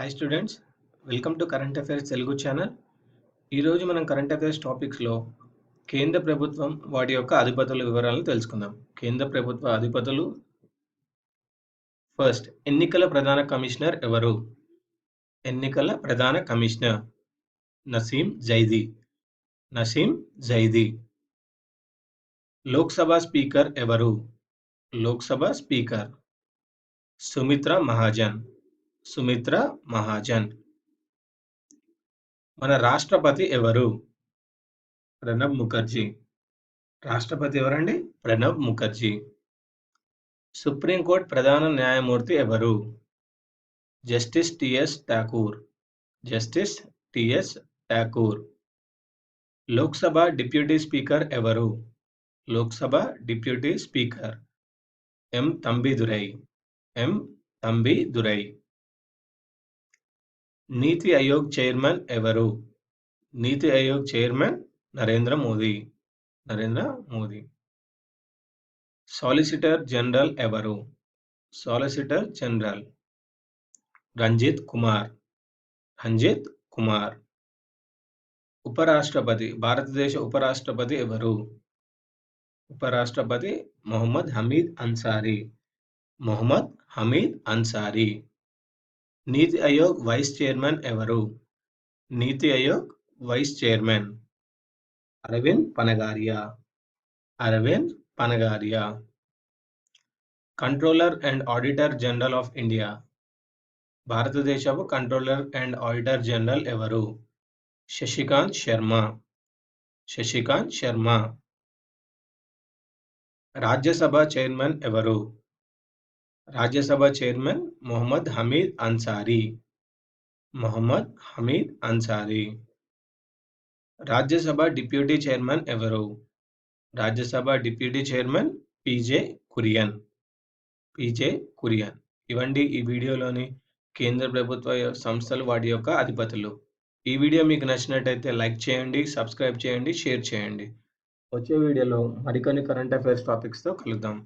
Hi students welcome to current affairs Telugu channel ఈరోజు మనం current affairs టాపిక్స్లో కేంద్ర ప్రభుత్వం వాటి యొక్క అధిపతుల వివరాలను తెలుసుకుందాం. కేంద్ర ప్రభుత్వ అధిపతులు ఫస్ట్ ఎన్నికల ప్రధాన కమిషనర్ ఎవరు? ఎన్నికల ప్రధాన కమిషనర్ నసీం జైదీ. నసీం జైదీ. లోక్సభ స్పీకర్ ఎవరు? లోక్సభ స్పీకర్ సుమిత్ర మహాజన్. సుమిత్ర మహాజన్. మన రాష్ట్రపతి ఎవరు? ప్రణబ్ ముఖర్జీ. రాష్ట్రపతి ఎవరండి? ప్రణబ్ ముఖర్జీ. సుప్రీంకోర్టు ప్రధాన న్యాయమూర్తి ఎవరు? Justice T S Thakur. Justice T S Thakur. Lok Sabha deputy speaker ఎవరు? Lok Sabha deputy speaker. M. Thambidurai. M. Thambidurai. NITI Aayog chairman ఎవరు? NITI Aayog chairman Narendra Modi. Narendra Modi. Solicitor general ఎవరు? Solicitor general Ranjit Kumar. Ranjith Kumar. ఉపరాష్ట్రపతి భారతదేశ ఉపరాష్ట్రపతి ఎవరు? ఉపరాష్ట్రపతి మొహమ్మద్ హమీద్ అన్సారీ. మొహమ్మద్ హమీద్ అన్సారీ. నీతి Aayog vice chairman ఎవరు? NITI Aayog vice chairman Arvind Panagariya. Arvind Panagariya. Controller and auditor general of India. భారతదేశపు controller and auditor general ఎవరు? Shashikant Sharma. Shashikant Sharma. Rajya Sabha chairman ఎవరు? Rajya Sabha chairman Mohammad Hamid Ansari. Mohammad Hamid Ansari. Rajya Sabha deputy chairman ఎవరు? Rajya Sabha deputy chairman P J Kurien. P J Kurien. ఇవండి ఈ వీడియోలోని కేంద్ర ప్రభుత్వ సంస్థలు వాటి యొక్క అధిపతులు. ఈ వీడియో మీకు నచ్చినట్టయితే లైక్ చేయండి సబ్స్క్రైబ్ చేయండి షేర్ చేయండి. వచ్చే వీడియోలో మరికొన్ని కరెంట్ అఫైర్స్ టాపిక్స్తో కలుద్దాం.